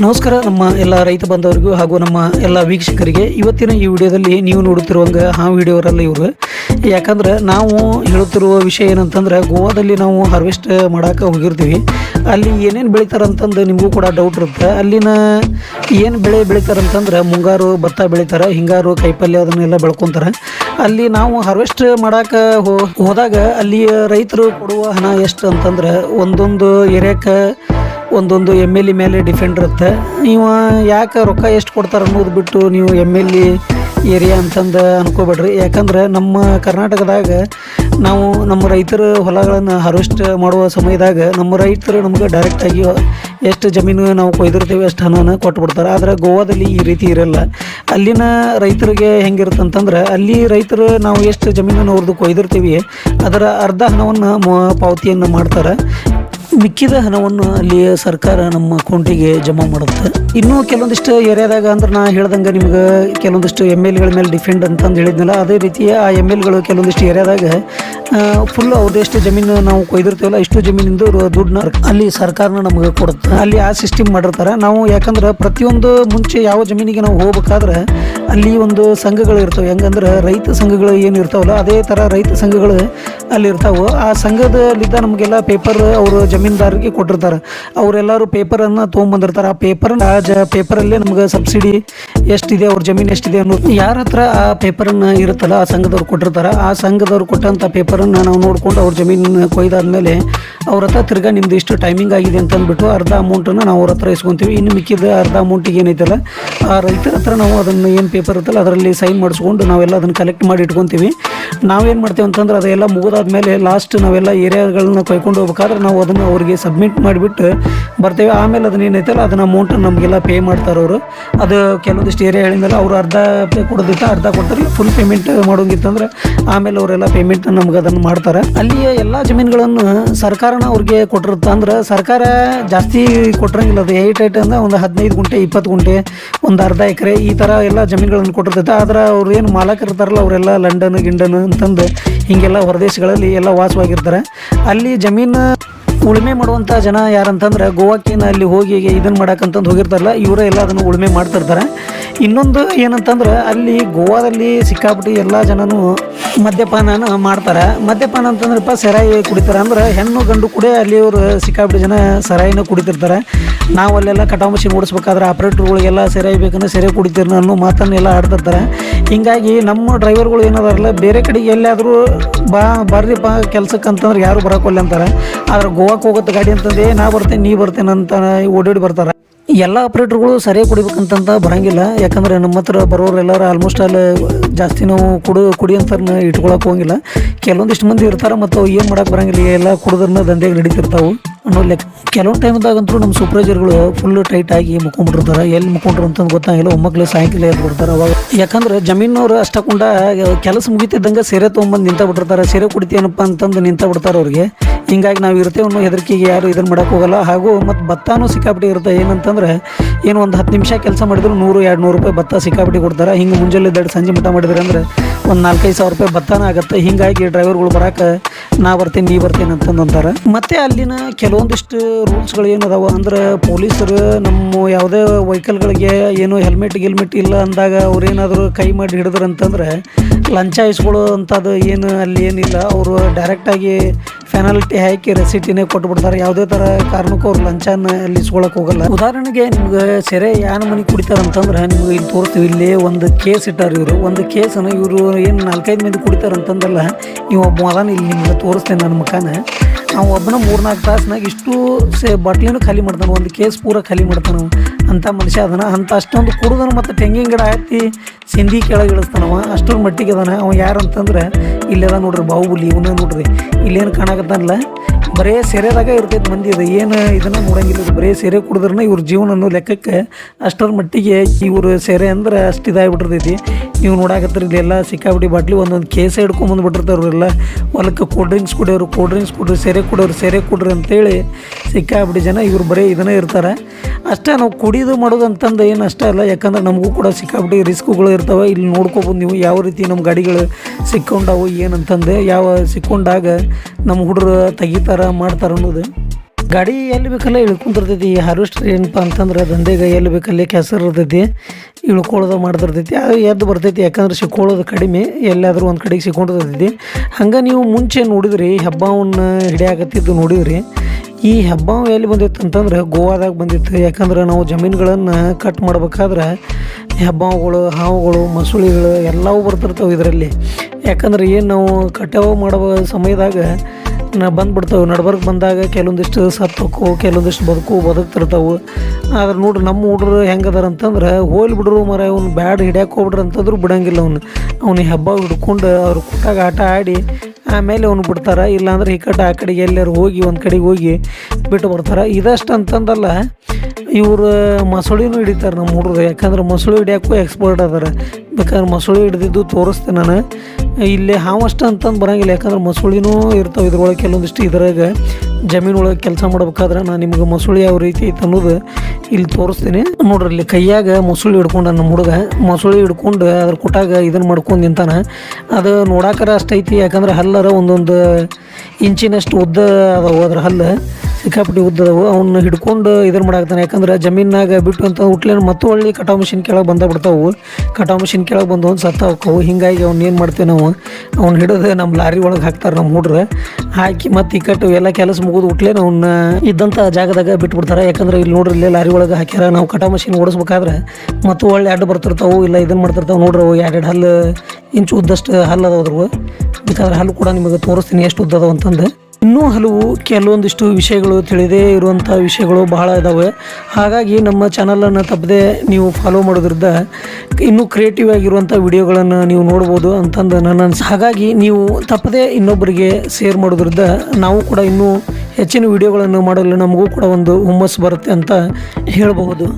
ನಮಸ್ಕಾರ, ನಮ್ಮ ಎಲ್ಲ ರೈತ ಬಂದವರಿಗೂ ಹಾಗೂ ನಮ್ಮ ಎಲ್ಲ ವೀಕ್ಷಕರಿಗೆ. ಇವತ್ತಿನ ಈ ವಿಡಿಯೋದಲ್ಲಿ ನೀವು ನೋಡುತ್ತಿರುವಂಗೆ ಆ ವಿಡಿಯೋರಲ್ಲ ಇವರು. ಯಾಕಂದ್ರೆ ನಾವು ಹೇಳುತ್ತಿರುವ ವಿಷಯ ಏನಂತಂದ್ರೆ, ಗೋವಾದಲ್ಲಿ ನಾವು ಹಾರ್ವೆಸ್ಟ್ ಮಾಡಕ್ಕೆ ಹೋಗಿರ್ತೀವಿ. ಅಲ್ಲಿ ಏನೇನು ಬೆಳಿತಾರಂತಂದು ನಿಮಗೂ ಕೂಡ ಡೌಟ್ ಇರುತ್ತೆ. ಅಲ್ಲಿನ ಏನು ಬೆಳೆ ಬೆಳಿತಾರಂತಂದ್ರೆ, ಮುಂಗಾರು ಭತ್ತ ಬೆಳಿತಾರೆ, ಹಿಂಗಾರು ಕಾಯಿಪಲ್ಯ ಅದನ್ನೆಲ್ಲ ಬೆಳ್ಕೊತಾರೆ. ಅಲ್ಲಿ ನಾವು ಹಾರ್ವೆಸ್ಟ್ ಮಾಡಕ್ಕೆ ಹೋ, ಹೋದಾಗ ಅಲ್ಲಿ ರೈತರು ಕೊಡುವ ಹಣ ಎಷ್ಟು ಅಂತಂದ್ರೆ ಒಂದೊಂದು ಏರಿಯಾಕ್ಕೆ ಒಂದೊಂದು ಎಂ ಎಲ್ ಇ ಮೇಲೆ ಡಿಫೆಂಡ್ ಇರುತ್ತೆ. ನೀವು ಯಾಕೆ ರೊಕ್ಕ ಎಷ್ಟು ಕೊಡ್ತಾರೆ ಅನ್ನೋದು ಬಿಟ್ಟು ನೀವು ಎಂ ಎಲ್ ಇ ಏರಿಯಾ ಅಂತಂದು ಅನ್ಕೋಬೇಡ್ರಿ. ಯಾಕಂದ್ರೆ ನಮ್ಮ ಕರ್ನಾಟಕದಾಗ ನಾವು ನಮ್ಮ ರೈತರ ಹೊಲಗಳನ್ನು ಹಾರ್ವೆಸ್ಟ್ ಮಾಡುವ ಸಮಯದಾಗ ನಮ್ಮ ರೈತರು ನಮ್ಗೆ ಡೈರೆಕ್ಟಾಗಿ ಎಷ್ಟು ಜಮೀನು ನಾವು ಕೊಯ್ದಿರ್ತೀವಿ ಅಷ್ಟು ಹಣನ ಕೊಟ್ಬಿಡ್ತಾರೆ. ಆದರೆ ಗೋವಾದಲ್ಲಿ ಈ ರೀತಿ ಇರಲ್ಲ. ಅಲ್ಲಿನ ರೈತರಿಗೆ ಹೆಂಗಿರುತ್ತಂತಂದ್ರೆ ಅಲ್ಲಿ ರೈತರು ನಾವು ಎಷ್ಟು ಜಮೀನನ್ನು ಅವ್ರದ್ದು ಕೊಯ್ದಿರ್ತೀವಿ, ಅದರ ಅರ್ಧ ಹಣವನ್ನು ಮ- ಪಾವತಿಯನ್ನು ಮಾಡ್ತಾರೆ. ಮಿಕ್ಕಿದ ಹಣವನ್ನು ಅಲ್ಲಿ ಸರ್ಕಾರ ನಮ್ಮ ಅಕೌಂಟಿಗೆ ಜಮಾ ಮಾಡುತ್ತೆ. ಇನ್ನೂ ಕೆಲವೊಂದಿಷ್ಟು ಏರಿಯಾದಾಗ ಅಂದ್ರೆ ನಾ ಹೇಳ್ದಂಗೆ ನಿಮ್ಗೆ ಕೆಲವೊಂದಿಷ್ಟು ಎಂ ಎಲ್ಗಳ ಮೇಲೆ ಡಿಫೆಂಡ್ ಅಂತಂದು ಹೇಳಿದ್ನಲ್ಲ, ಅದೇ ರೀತಿ ಆ ಎಂ ಎಲ್ಗಳು ಕೆಲವೊಂದಿಷ್ಟು ಏರಿಯಾದಾಗ ಫುಲ್ ಅವ್ರದ್ದೆಷ್ಟು ಜಮೀನು ನಾವು ಕೊಯ್ದಿರ್ತೀವಲ್ಲ, ಇಷ್ಟು ಜಮೀನಿಂದ ದುಡ್ಡನ್ನ ಅಲ್ಲಿ ಸರ್ಕಾರನ ನಮಗೆ ಕೊಡುತ್ತೆ. ಅಲ್ಲಿ ಆ ಸಿಸ್ಟಮ್ ಮಾಡಿರ್ತಾರೆ. ನಾವು ಯಾಕಂದ್ರೆ ಪ್ರತಿಯೊಂದು ಮುಂಚೆ ಯಾವ ಜಮೀನಿಗೆ ನಾವು ಹೋಗ್ಬೇಕಾದ್ರೆ ಅಲ್ಲಿ ಒಂದು ಸಂಘಗಳು ಇರ್ತವೆ. ಹೆಂಗಂದ್ರೆ ರೈತ ಸಂಘಗಳು ಏನು ಇರ್ತಾವಲ್ಲ, ಅದೇ ಥರ ರೈತ ಸಂಘಗಳು ಅಲ್ಲಿ ಇರ್ತಾವೆ. ಆ ಸಂಘದಲ್ಲಿದ್ದ ನಮಗೆಲ್ಲ ಪೇಪರ್ ಅವರು ಜಮೀನ್ದಾರರಿಗೆ ಕೊಟ್ಟಿರ್ತಾರೆ. ಅವರೆಲ್ಲರೂ ಪೇಪರನ್ನು ತೊಗೊಂಬಂದಿರ್ತಾರೆ. ಆ ಪೇಪರ್ ಆ ಜ ಪೇಪರಲ್ಲೇ ನಮ್ಗೆ ಸಬ್ಸಿಡಿ ಎಷ್ಟಿದೆ, ಅವ್ರ ಜಮೀನು ಎಷ್ಟಿದೆ ಅನ್ನೋದು ಯಾರ ಹತ್ರ ಆ ಪೇಪರನ್ನು ಇರುತ್ತಲ್ಲ, ಆ ಸಂಘದವ್ರು ಕೊಟ್ಟಿರ್ತಾರೆ, ಆ ಸಂಘದವ್ರು ಕೊಟ್ಟಂಥ ಪೇಪರನ್ನು ನಾವು ನೋಡಿಕೊಂಡು ಅವ್ರ ಜಮೀನು ಕೊಯ್ದಾದ್ಮೇಲೆ ಅವ್ರ ಹತ್ರ ತಿರ್ಗಾ ನಿಮ್ದು ಇಷ್ಟು ಟೈಮಿಂಗ್ ಆಗಿದೆ ಅಂತ ಅಂದ್ಬಿಟ್ಟು ಅರ್ಧ ಅಮೌಂಟನ್ನು ನಾವು ಅವ್ರ ಹತ್ರ ಇಸ್ಕೊತೀವಿ. ಇನ್ನು ಮಿಕ್ಕಿದ ಅರ್ಧ ಅಮೌಂಟಿಗೆ ಏನೈತಲ್ಲ, ಆ ರೈತರ ಹತ್ರ ನಾವು ಅದನ್ನು ಏನು ಪೇಪರ್ ಇರುತ್ತಲ್ಲ, ಅದರಲ್ಲಿ ಸೈನ್ ಮಾಡಿಸ್ಕೊಂಡು ನಾವೆಲ್ಲ ಅದನ್ನು ಕಲೆಕ್ಟ್ ಮಾಡಿ ಇಟ್ಕೊತೀವಿ. ನಾವೇನು ಮಾಡ್ತೀವಿ ಅಂತಂದ್ರೆ ಅದೆಲ್ಲ ಮುಗಿದಾದ್ಮೇಲೆ ಲಾಸ್ಟ್ ನಾವೆಲ್ಲ ಏರಿಯಾಗಳನ್ನ ಕೈಕೊಂಡು ಹೋಗ್ಬೇಕಾದ್ರೆ ನಾವು ಅದನ್ನು ಅವರಿಗೆ ಸಬ್ಮಿಟ್ ಮಾಡಿಬಿಟ್ಟು ಬರ್ತೇವೆ. ಆಮೇಲೆ ಅದನ್ನ ಏನೈತಲ್ಲ ಅದನ್ನು ಅಮೌಂಟನ್ನು ನಮಗೆಲ್ಲ ಪೇ ಮಾಡ್ತಾರೆ ಅವರು. ಅದು ಕೆಲವೊಂದಿಷ್ಟು ಏರಿಯಾ ಹೇಳಿದ್ಮೇಲೆ ಅವರು ಅರ್ಧ ಪೇ ಕೊಡೋದಿತ್ತ, ಅರ್ಧ ಕೊಡ್ತಾರೆ. ಫುಲ್ ಪೇಮೆಂಟ್ ಮಾಡೋಂಗಿತ್ತಂದ್ರೆ ಆಮೇಲೆ ಅವರೆಲ್ಲ ಪೇಮೆಂಟ್ ನಮ್ಗೆ ಅದನ್ನು ಮಾಡ್ತಾರೆ. ಅಲ್ಲಿಯ ಎಲ್ಲ ಜಮೀನುಗಳನ್ನು ಸರ್ಕಾರನ ಅವ್ರಿಗೆ ಕೊಟ್ಟಿರುತ್ತೆ ಅಂದ್ರೆ, ಸರ್ಕಾರ ಜಾಸ್ತಿ ಕೊಟ್ಟಿರಂಗಿಲ್ಲ. ಅದು ಏಟ್ ಏಟ್ ಅಂದ್ರೆ ಒಂದು ಹದಿನೈದು ಗುಂಟೆ, ಇಪ್ಪತ್ತು ಗುಂಟೆ, ಒಂದು ಅರ್ಧ ಎಕರೆ ಈ ಥರ ಎಲ್ಲ ಜಮೀನುಗಳನ್ನು ಕೊಟ್ಟಿರ್ತೈತೆ. ಆದ್ರೆ ಅವ್ರು ಏನು ಮಾಲಕರು ಇರ್ತಾರಲ್ಲ, ಅವರೆಲ್ಲ ಲಂಡನ್, ಗಿಂಡನ್ ಅಂತಂದು ಹೀಗೆಲ್ಲ ಹೊರದೇಶಗಳಲ್ಲಿ ಎಲ್ಲ ವಾಸವಾಗಿರ್ತಾರೆ. ಅಲ್ಲಿ ಜಮೀನು ಉಳುಮೆ ಮಾಡುವಂಥ ಜನ ಯಾರಂತಂದ್ರೆ ಗೋವಾಕ್ಕೇನು ಅಲ್ಲಿ ಹೋಗಿ ಇದನ್ನು ಮಾಡಕ್ಕಂತಂದು ಹೋಗಿರ್ತಾರಲ್ಲ, ಇವರೇ ಎಲ್ಲ ಅದನ್ನು ಉಳುಮೆ ಮಾಡ್ತಿರ್ತಾರೆ. ಇನ್ನೊಂದು ಏನಂತಂದ್ರೆ ಅಲ್ಲಿ ಗೋವಾದಲ್ಲಿ ಸಿಕ್ಕಾಪಟ್ಟಿ ಎಲ್ಲ ಜನನು ಮದ್ಯಪಾನನ ಮಾಡ್ತಾರೆ. ಮದ್ಯಪಾನ ಅಂತಂದ್ರಪ್ಪ ಸರಾಯಿ ಕುಡಿತಾರೆ. ಅಂದ್ರೆ ಹೆಣ್ಣು ಗಂಡು ಕೂಡ ಅಲ್ಲಿ ಅವರು ಸಿಕ್ಕಾಬಿಟ್ಟು ಜನ ಸರಾಯಿನ ಕುಡಿತಿರ್ತಾರೆ. ನಾವು ಅಲ್ಲೆಲ್ಲ ಕಟಾವು ಮಷಿನ್ ಓಡಿಸ್ಬೇಕಾದ್ರೆ ಆಪ್ರೇಟ್ರುಗಳಿಗೆಲ್ಲ ಸರಾಯಿ ಬೇಕಂದ್ರೆ ಸೆರೆ ಕುಡಿತಿರ್ನ ಅನ್ನೋ ಮಾತನ್ನೆಲ್ಲ ಆಡ್ತಿರ್ತಾರೆ. ಹಿಂಗಾಗಿ ನಮ್ಮ ಡ್ರೈವರ್ಗಳು ಏನದಾರಲ್ಲ, ಬೇರೆ ಕಡೆಗೆ ಎಲ್ಲಾದರೂ ಬಾ ಬರ್ರಿಪ್ಪ ಕೆಲ್ಸಕ್ಕೆ ಅಂತಂದ್ರೆ ಯಾರು ಬರೋಕೊಲ್ಲ ಅಂತಾರೆ. ಆದ್ರೆ ಗೋವಾಕ್ಕೆ ಹೋಗುತ್ತೆ ಗಾಡಿ ಅಂತಂದು ನಾ ಬರ್ತೇನೆ, ನೀ ಬರ್ತೇನೆ ಅಂತ ಓಡಾಡಿ ಬರ್ತಾರೆ. ಎಲ್ಲ ಆಪ್ರೇಟರ್ಗಳು ಸರಿಯಾಗಿ ಕುಡಿಬೇಕಂತಂತ ಬರಂಗಿಲ್ಲ. ಯಾಕಂದ್ರೆ ನಮ್ಮ ಹತ್ರ ಬರೋರು ಎಲ್ಲರೂ ಆಲ್ಮೋಸ್ಟ್ ಅಲ್ಲಿ ಜಾಸ್ತಿ ನಾವು ಕುಡು ಕುಡಿ ಅಂತ ಇಟ್ಕೊಳಕ್ಕೆ ಹೋಗಿಲ್ಲ ಕೆಲವೊಂದಿಷ್ಟು ಮಂದಿ ಇರ್ತಾರೆ ಮತ್ತು ಏನು ಮಾಡೋಕೆ ಬರಂಗಿಲ್ಲ. ಎಲ್ಲ ಕುಡಿದ್ರನ್ನ ದಂಧೆಗೆ ನಡೀತಿರ್ತಾವೆ. ಅನ್ನೋ ಲೆಕ್ಕ ಕೆಲವೊಂದು ಟೈಮ್ದಾಗಂತೂ ನಮ್ಮ ಸೂಪರ್ವೈಸರ್ಗಳು ಫುಲ್ ಟೈಟ್ ಆಗಿ ಮುಕ್ಕೊಂಡ್ಬಿಟ್ಟಿರ್ತಾರೆ ಎಲ್ಲಿ ಮುಕ್ಕೊಂಡ್ರು ಅಂತ ಗೊತ್ತಾಗಿಲ್ಲ, ಒಮ್ಮಕ್ಳು ಸಾಯಂಕಾಲ ಎದ್ದು ಬಿಡ್ತಾರೆ. ಅವಾಗ ಯಾಕಂದ್ರೆ ಜಮೀನವ್ರು ಅಷ್ಟಕೊಂಡ ಕೆಲಸ ಮುಗಿತಿದ್ದಂಗೆ ಸೀರೆ ತೊಗೊಂಬಂದು ನಿಂತ ಬಿಟ್ಟಿರ್ತಾರೆ. ಸೀರೆ ಕುಡಿತೀನಪ್ಪ ಅಂತಂದು ನಿಂತ ಬಿಡ್ತಾರೆ ಅವ್ರಿಗೆ. ಹಿಂಗಾಗಿ ನಾವು ಇರ್ತೇವೆ ಅನ್ನೋ ಹೆದರಿಕೆಗೆ ಯಾರು ಇದನ್ನು ಮಾಡೋಕೆ ಹೋಗಲ್ಲ. ಹಾಗೂ ಮತ್ತು ಭತ್ತನೂ ಸಿಕ್ಕಾಪಟ್ಟಿ ಇರುತ್ತೆ. ಏನಂತಂದ್ರೆ ಏನು ಒಂದು ಹತ್ತು ನಿಮಿಷ ಕೆಲಸ ಮಾಡಿದ್ರು ನೂರು ಎರಡು ನೂರು ರೂಪಾಯಿ ಭತ್ತ ಸಿಕ್ಕಾಪಟ್ಟಿ ಕೊಡ್ತಾರೆ. ಹಿಂಗೆ ಮುಂಜಾನೆ ದಡ್ ಸಂಜೆ ಮಟ್ಟ ಮಾಡಿದ್ರೆ ಅಂದ್ರೆ ಒಂದು ನಾಲ್ಕೈದು ಸಾವಿರ ರೂಪಾಯಿ ಭತ್ತಾನ ಆಗುತ್ತೆ. ಹಿಂಗಾಗಿ ಡ್ರೈವರ್ಗಳು ಬರಕ್ಕೆ ನಾ ಬರ್ತೇನೆ, ನೀ ಬರ್ತೇನೆ ಅಂತಂದು ಅಂತಾರೆ ಮತ್ತು ಅಲ್ಲಿನ ಕೆಲವೊಂದಿಷ್ಟು ರೂಲ್ಸ್ಗಳು ಏನದಾವ ಅಂದ್ರೆ ಪೊಲೀಸರು ನಮ್ಮ ಯಾವುದೇ ವೆಹಿಕಲ್ಗಳಿಗೆ ಏನು ಹೆಲ್ಮೆಟ್ ಗಿಲ್ಮೆಟ್ ಇಲ್ಲ ಅಂದಾಗ ಅವ್ರೇನಾದರೂ ಕೈ ಮಾಡಿ ಹಿಡಿದ್ರು ಅಂತಂದ್ರೆ ಲಂಚ ಇಸ್ಕೊಳ್ಳೋ ಅಂಥದ್ದು ಏನು ಅಲ್ಲಿ ಏನಿಲ್ಲ. ಅವರು ಡೈರೆಕ್ಟಾಗಿ ಪೆನಾಲ್ಟಿ ಹಾಕಿ ರೆಸಿಟಿನೇ ಕೊಟ್ಬಿಡ್ತಾರೆ. ಯಾವುದೇ ಥರ ಕಾರಣಕ್ಕೂ ಅವ್ರು ಲಂಚನ ಅಲ್ಲಿ ಇಸ್ಕೊಳಕ್ಕೆ ಹೋಗಲ್ಲ. ಉದಾಹರಣೆಗೆ ನಿಮ್ಗೆ ಸೆರೆ ಯಾನ ಮನೆ ಕುಡಿತಾರೆ ಅಂತಂದ್ರೆ ನಿಮ್ಗೆ ಇಲ್ಲಿ ತೋರಿಸ್ತೀವಿ, ಇಲ್ಲಿ ಒಂದು ಕೇಸ್ ಇಟ್ಟಾರ ಇವರು. ಒಂದು ಕೇಸನ್ನು ಇವರು ಏನು ನಾಲ್ಕೈದು ಮಂದಿ ಕುಡಿತಾರೆ ಅಂತಂದಲ್ಲ, ನೀವು ಮೊದಲ ಇಲ್ಲಿ ನಿಮ್ಗೆ ತೋರಿಸ್ತೇನೆ ನನ್ನ ಮುಖಾನ. ಅವ್ನು ಒಬ್ಬನ ಮೂರ್ನಾಲ್ಕು ತಾಸ್ನಾಗ ಇಷ್ಟು ಸೇ ಬಾಟ್ಲಿನೂ ಖಾಲಿ ಮಾಡ್ತಾನೆ, ಒಂದು ಕೇಸ್ ಪೂರ ಖಾಲಿ ಮಾಡ್ತಾನೆ. ಅಂಥ ಮನುಷ್ಯ ಅದನ ಅಂಥ ಅಷ್ಟೊಂದು ಕುಡಿದನು ಮತ್ತು ತೆಂಗಿನ ಗಿಡ ಹತ್ತಿ ಸಿಂಧಿ ಕೆಳಗೆ ಇಳಿಸ್ತಾನವ ಅಷ್ಟರ ಮಟ್ಟಿಗೆ ಅದಾನ. ಅವ ಯಾರು ಅಂತಂದ್ರೆ ಇಲ್ಲದ ನೋಡ್ರಿ ಬಾಹುಬಲಿ ಇವನ್ನ ನೋಡ್ರಿ. ಇಲ್ಲೇನು ಕಾಣಕತ್ತಾನಲ್ಲ ಬರೇ ಸೆರೆದಾಗ ಇರ್ತೈತೆ ಮಂದಿ ಇದು ಏನು ಇದನ್ನು ನೋಡಂಗಿಲ್ಲ ಬರೇ ಸೆರೆ ಕುಡಿದ್ರನ ಇವ್ರ ಜೀವನ ಅನ್ನೋ ಲೆಕ್ಕಕ್ಕೆ ಅಷ್ಟರ ಮಟ್ಟಿಗೆ ಇವರು ಸೆರೆ ಅಂದ್ರೆ ಅಷ್ಟು ಇದಾಗ್ಬಿಟ್ಟಿರ್ತೈತಿ. ನೀವು ನೋಡಾಕತ್ತೀರಿ ಇಲ್ಲೆಲ್ಲ ಸಿಕ್ಕಾಬಿಟ್ಟು ಬಾಟ್ಲಿ ಒಂದೊಂದು ಕೇಸ ಹಿಡ್ಕೊಂಬಂದು ಬಿಟ್ಟಿರ್ತಾರೆ ಅವರೆಲ್ಲ. ಹೊಲಕ್ಕೆ ಕೋಲ್ಡ್ ಡ್ರಿಂಕ್ಸ್ ಕುಡಿಯೋರು ಕೋಲ್ಡ್ ಡ್ರಿಂಕ್ಸ್ ಕೊಡ್ರಿ, ಸೆರೆ ಕೊಡೋರು ಸೆರೆ ಕೊಡ್ರಿ ಅಂತೇಳಿ ಸಿಕ್ಕಾಬಿಟ್ಟು ಜನ ಇವ್ರು ಬರೀ ಇದನ್ನೇ ಇರ್ತಾರೆ. ಅಷ್ಟೇ ನಾವು ಕುಡಿದು ಮಾಡೋದು ಅಂತಂದು ಏನು ಅಷ್ಟೇ ಅಲ್ಲ, ಯಾಕಂದ್ರೆ ನಮಗೂ ಕೂಡ ಸಿಕ್ಕಾಬಿಟ್ಟು ರಿಸ್ಕ್ಗಳು ಇರ್ತವೆ. ಇಲ್ಲಿ ನೋಡ್ಕೊಬೋದು ನೀವು ಯಾವ ರೀತಿ ನಮ್ಮ ಗಾಡಿಗಳು ಸಿಕ್ಕೊಂಡವು, ಏನಂತಂದು, ಯಾವ ಸಿಕ್ಕೊಂಡಾಗ ನಮ್ಮ ಹುಡುಗರು ತೆಗಿತಾರ, ಮಾಡ್ತಾರ ಅನ್ನೋದು. ಗಾಡಿ ಎಲ್ಲಿ ಬೇಕಲ್ಲ ಇಳ್ಕೊಂತಿರ್ತೈತಿ ಈ ಹಾರ್ವೆಸ್ಟರ್ ಏನಪ್ಪ ಅಂತಂದ್ರೆ ದಂಧೆಗೆ ಎಲ್ಲಿ ಬೇಕಲ್ಲಿ ಕೆಸರು ಇರ್ತೈತಿ ಇಳ್ಕೊಳ್ಳೋದು ಮಾಡ್ತಿರ್ತೈತಿ, ಅದು ಎದ್ದು ಬರ್ತೈತಿ. ಯಾಕಂದ್ರೆ ಸಿಕ್ಕೊಳ್ಳೋದು ಕಡಿಮೆ ಎಲ್ಲಾದರೂ ಒಂದು ಕಡೆಗೆ ಸಿಕ್ಕೊಂಡಿರ್ತೈತಿ ಹಂಗೆ ನೀವು ಮುಂಚೆ ನೋಡಿದ್ರಿ, ಹೆಬ್ಬಾವನ್ನ ಹಿಡಿಯಾಕತ್ತಿದ್ದು ನೋಡಿದ್ರಿ. ಈ ಹಬ್ಬ ಎಲ್ಲಿ ಬಂದಿತ್ತು ಅಂತಂದ್ರೆ ಗೋವಾದಾಗ ಬಂದಿತ್ತು. ಯಾಕಂದ್ರೆ ನಾವು ಜಮೀನುಗಳನ್ನು ಕಟ್ ಮಾಡ್ಬೇಕಾದ್ರೆ ಹೆಬ್ಬಾವುಗಳು, ಹಾವುಗಳು, ಮಸುಳಿಗಳು ಎಲ್ಲವೂ ಬರ್ತಿರ್ತಾವೆ ಇದರಲ್ಲಿ. ಯಾಕಂದ್ರೆ ಏನು ನಾವು ಕಟಾವು ಮಾಡುವ ಸಮಯದಾಗ ಬಂದ್ಬಿಡ್ತಾವೆ. ನಡ್ಬರ್ಕ್ ಬಂದಾಗ ಕೆಲವೊಂದಿಷ್ಟು ಸತ್ತಕ್ಕು ಕೆಲವೊಂದಿಷ್ಟು ಬದುಕು ಬದುಕ್ತಿರ್ತಾವೆ. ಆದ್ರೆ ನೋಡ್ರಿ, ನಮ್ಮ ಹುಡ್ರು ಹೆಂಗದಾರ ಅಂತಂದ್ರೆ ಹೋಲ್ ಬಿಡ್ರು ಮರ ಅವ್ನು ಬ್ಯಾಡ್ ಹಿಡ್ಯಾಕೆ ಹೋಗ್ಬಿಡ್ರಿ ಅಂತಂದ್ರೆ ಬಿಡಂಗಿಲ್ಲ ಅವನು. ಅವ್ನು ಹಬ್ಬ ಹಿಡ್ಕೊಂಡು ಅವ್ರು ಕೊಟ್ಟಾಗ ಆಟ ಆಡಿ, ಆಮೇಲೆ ಅವ್ನು ಬಿಡ್ತಾರೆ. ಇಲ್ಲಾಂದ್ರೆ ಈ ಕಡೆ ಆ ಕಡೆಗೆ ಎಲ್ಲರೂ ಹೋಗಿ, ಒಂದು ಕಡೆಗೆ ಹೋಗಿ ಬಿಟ್ಟು ಬರ್ತಾರೆ. ಇದಷ್ಟು ಅಂತಂದಲ್ಲ ಇವರು ಮೊಸಳಿನೂ ಹಿಡಿತಾರೆ ನಮ್ಮ ಹುಡುಗರು ಯಾಕಂದ್ರೆ ಮೊಸಳು ಹಿಡಿಯೋಕ್ಕೂ ಎಕ್ಸ್ಪರ್ಟ್ ಅದಾರ. ಬೇಕಾದ್ರೆ ಮೊಸಳು ಹಿಡಿದಿದ್ದು ತೋರಿಸ್ತೆ ನಾನು. ಇಲ್ಲಿ ಹಾವಷ್ಟು ಅಂತಂದು ಬರಂಗಿಲ್ಲ. ಯಾಕಂದ್ರೆ ಮೊಸಳಿನೂ ಇರ್ತಾವೆ ಇದ್ರೊಳಗೆ ಕೆಲವೊಂದಿಷ್ಟು ಇದ್ರಾಗ. ಜಮೀನೊಳಗೆ ಕೆಲಸ ಮಾಡ್ಬೇಕಾದ್ರೆ ನಾನು ನಿಮ್ಗೆ ಮೊಸಳಿ ಯಾವ ರೀತಿ ಐತೆ ಅನ್ನೋದು ಇಲ್ಲಿ ತೋರಿಸ್ತೀನಿ. ನೋಡ್ರಿ, ಇಲ್ಲಿ ಕೈಯಾಗ ಮೊಸಳಿ ಹಿಡ್ಕೊಂಡು ನಮ್ಮ ಹುಡುಗ. ಮೊಸಳಿ ಹಿಡ್ಕೊಂಡು ಅದ್ರ ಕುಟಾಗ ಇದನ್ನು ಮಾಡ್ಕೊಂಡು ನಿಂತಾನೆ. ಅದು ನೋಡಾಕರ ಅಷ್ಟೈತಿ ಯಾಕಂದ್ರೆ ಹಲ್ಲರ ಒಂದೊಂದು ಇಂಚಿನಷ್ಟು ಉದ್ದ ಅದಾವ ಅದ್ರ ಹಲ್ಲು. ಸಿಕ್ಕಾಪಟ್ಟಿ ಉದ್ದದವು ಅವನ್ನ ಹಿಡ್ಕೊಂಡು ಇದನ್ನ ಮಾಡಾಕ್ತಾನೆ ಯಾಕಂದ್ರೆ ಜಮೀನಾಗ ಬಿಟ್ಟು ಅಂತ ಹುಟ್ಲೇನು ಮತ್ತು ಒಳ್ಳೆ ಕಟಾವು ಮಿಷಿನ್ ಕೆಳಗೆ ಬಂದ ಬಿಡ್ತಾವು ಕಟಾವು ಮಿಷಿನ್ ಕೆಳಗೆ ಬಂದು ಒಂದು ಸತ್ತ ಹೋಗ್ತಾವು ಹಿಂಗಾಗಿ ಅವ್ನು ಏನು ಮಾಡ್ತೇವೆ ನಾವು? ಅವ್ನು ಹಿಡಿದು ನಮ್ಮ ಲಾರಿ ಒಳಗೆ ಹಾಕ್ತಾರೆ ನಮ್ಮ ಹುಡ್ರು. ಹಾಕಿ ಮತ್ತು ಇಕ್ಕಟ್ಟು ಎಲ್ಲ ಕೆಲಸ ಮುಗಿದು ಹುಟ್ಲೇನು ಅವನ್ನ ಇದ್ದಂಥ ಜಾಗದಾಗ ಬಿಟ್ಬಿಡ್ತಾರೆ. ಯಾಕಂದ್ರೆ ಇಲ್ಲಿ ನೋಡ್ರಿ, ಇಲ್ಲೇ ಲಾರಿ ಒಳಗೆ ಹಾಕ್ಯಾರ. ನಾವು ಕಟಾವು ಮಿಷಿನ್ ಓಡಿಸ್ಬೇಕಾದ್ರೆ ಮತ್ತು ಒಳ್ಳೆ ಅಡ್ಡು ಬರ್ತಿರ್ತಾವು, ಇಲ್ಲ ಇದನ್ನು ಮಾಡ್ತಿರ್ತಾವೆ ನೋಡ್ರಿ ಎರಡೆರಡು ಹಲ್ಲು, ಇಂಚು ಉದ್ದಷ್ಟು ಹಲ್ಲು ಅದಾವ್ರು ಬೇಕಾದ್ರೆ ಹಲ್ಲು ಕೂಡ ನಿಮಗೆ ತೋರಿಸ್ತೀನಿ ಎಷ್ಟು ಉದ್ದದವು ಅದಾವ ಅಂತಂದು. ಇನ್ನೂ ಹಲವು ಕೆಲವೊಂದಿಷ್ಟು ವಿಷಯಗಳು ತಿಳಿದೇ ಇರುವಂಥ ವಿಷಯಗಳು ಬಹಳ ಇದ್ದಾವೆ ಹಾಗಾಗಿ ನಮ್ಮ ಚಾನಲನ್ನು ತಪ್ಪದೆ ನೀವು ಫಾಲೋ ಮಾಡೋದ್ರಿಂದ ಇನ್ನೂ ಕ್ರಿಯೇಟಿವ್ ಆಗಿರುವಂಥ ವಿಡಿಯೋಗಳನ್ನು ನೀವು ನೋಡ್ಬೋದು ಅಂತಂದು ನನ್ನ ಅನ್ಸ, ಹಾಗಾಗಿ ನೀವು ತಪ್ಪದೇ ಇನ್ನೊಬ್ಬರಿಗೆ ಶೇರ್ ಮಾಡೋದ್ರಿಂದ ನಾವು ಕೂಡ ಇನ್ನೂ ಹೆಚ್ಚಿನ ವಿಡಿಯೋಗಳನ್ನು ಮಾಡಲು ನಮಗೂ ಕೂಡ ಒಂದು ಹುಮ್ಮಸ್ಸು ಬರುತ್ತೆ ಅಂತ ಹೇಳಬಹುದು.